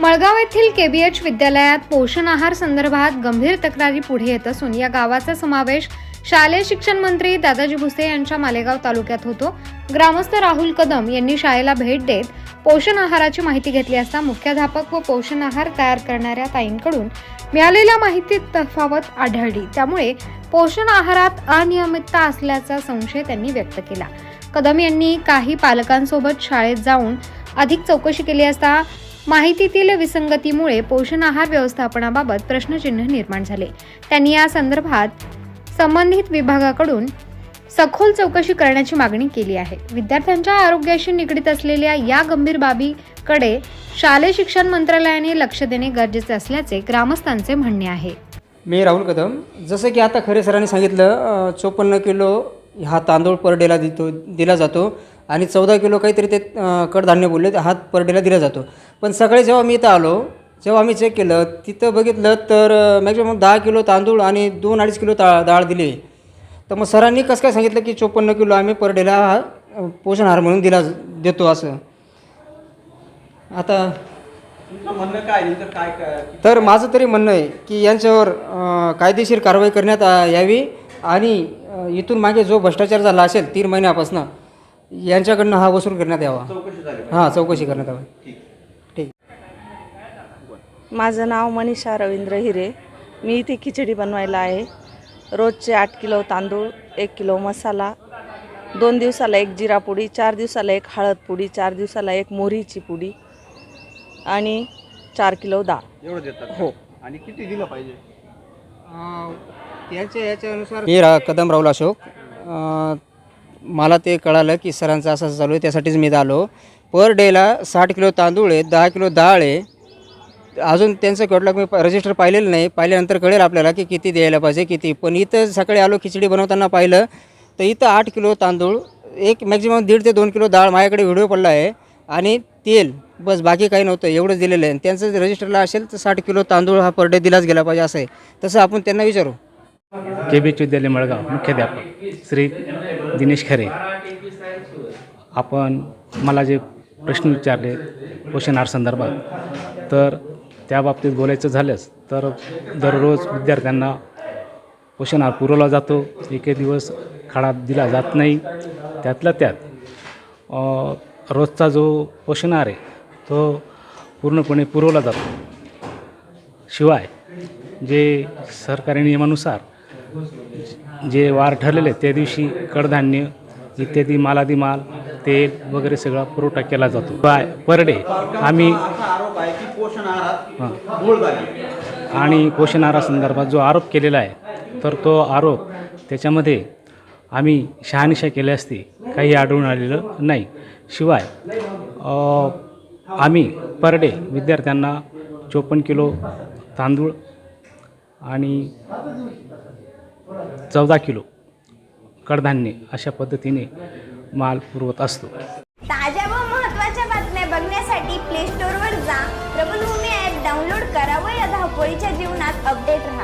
मळगाव येथील केबीएच विद्यालयात पोषण आहार संदर्भात गंभीर तक्रारी पुढे येत असून या गावाचा समावेश शालेय शिक्षण मंत्री दादाजी भुसे यांच्या मालेगाव तालुक्यात होतो. ग्रामस्थ राहुल कदम यांनी शाळेला भेट देत पोषण आहाराची माहिती घेतली असता मुख्याध्यापक व पोषण आहार तयार करणाऱ्या ताईंकडून मिळालेल्या माहितीत तफावत आढळली. त्यामुळे पोषण आहारात अनियमितता असल्याचा संशय त्यांनी व्यक्त केला. कदम यांनी काही पालकांसोबत शाळेत जाऊन अधिक चौकशी केली असता माहितीतील विसंगतीमुळे पोषण आहार व्यवस्थापनाबाबत प्रश्नचिन्ह निर्माण झाले. त्यांनी या संदर्भात संबंधित विभागाकडून सखोल चौकशी करण्याची मागणी केली आहे. विद्यार्थ्यांच्या आरोग्याशी निगडीत असलेल्या या गंभीर बाबीकडे शालेय शिक्षण मंत्रालयाने लक्ष देणे गरजेचे असल्याचे ग्रामस्थांचे म्हणणे आहे. मी राहुल कदम. जसं की आता खरे सरांनी सांगितलं चोपन्न किलो हा तांदूळ पर डेला देतो दिला जातो. आणि चौदा किलो काहीतरी ते कडधान्य बोलले हा पर डेला दिला जातो. पण सकाळी जेव्हा मी इथं आलो जेव्हा आम्ही चेक केलं तिथं बघितलं तर मॅक्झिमम दहा किलो तांदूळ आणि दोन अडीच किलो ता डाळ दिली. तर मग सरांनी कसं काय सांगितलं की चोपन्न किलो आम्ही पर डेला हा पोषण आहार म्हणून दिला देतो असं. आता म्हणणं काय? काय तर माझं तरी म्हणणं आहे की यांच्यावर कायदेशीर कारवाई करण्यात यावी आणि इथून मागे जो भ्रष्टाचार झाला असेल तीन महिन्यापासून यांच्याकडनं हा वसूल करण्यात यावा. चौकशी झाली हां चौकशी करण्यात यावी. ठीक. ठीक. माझं नाव मनीषा रवींद्र हिरे. मी इथे खिचडी बनवायला आहे. रोजचे आठ किलो तांदूळ एक किलो मसाला दोन दिवसाला एक जिरा पुडी चार दिवसाला एक हळद पुडी चार दिवसाला एक मोहरीची पुडी आणि चार किलो डाळ. एवढं देतात हो. आणि किती दिलं पाहिजे? यांच्या याच्यानुसार मी रा कदम राहुल अशोक. अं, मला ते कळालं की सरांचं असं चालू आहे त्यासाठीच मी आलो. पर डेला साठ किलो तांदूळ आहे दहा किलो डाळ आहे. अजून त्यांचं कटलं मी रजिस्टर पाहिलेलं नाही. पाहिल्यानंतर कळेल आपल्याला की किती द्यायला पाहिजे किती. पण इथं सकाळी आलो खिचडी बनवताना पाहिलं तर इथं आठ किलो तांदूळ एक मॅक्झिमम दीड ते दोन किलो डाळ माझ्याकडे व्हिडिओ पडला आहे. आणि तेल बस बाकी काही नव्हतं एवढंच दिलेलं आहे. आणि त्यांचं जर रजिस्टरला असेल तर साठ किलो तांदूळ हा पर डे दिलाच गेला पाहिजे असं आहे. तसं आपण त्यांना विचारू. के बी एच विद्यालय मळगाव मुख्याध्यापक श्री दिनेश खरे आपण मला जे प्रश्न विचारले पोषण आहार संदर्भात तर त्या बाबतीत बोलायचं झालंच तर दररोज विद्यार्थ्यांना पोषण आहार पुरवला जातो. एके दिवस खाडा दिला जात नाही. त्यातल्या त्यात रोजचा जो पोषण आहार आहे तो पूर्णपणे पुरवला जातो. शिवाय जे सरकारी नियमानुसार जे वार ठरलेले त्या दिवशी कडधान्य इत्यादी मालादी माल तेल वगैरे सगळा पुरवठा केला जातो. बाय पर डे आम्ही आणि पोषण आहारासंदर्भात जो आरोप केलेला आहे तर तो आरोप त्याच्यामध्ये आम्ही शहानिशा केली असते काही आढळून आलेलं नाही. शिवाय आम्ही पर डे विद्यार्थ्यांना चोपन्न किलो तांदूळ आणि चौदा किलो कडधान्य अशा पद्धतीने माल पुरवत असतो. ताज्या व महत्त्वाच्या बातम्या बघण्यासाठी प्ले स्टोर वर जा. प्रबलभूमी ऍप डाउनलोड करा व या धावपळीच्या जीवनात अपडेट राहा.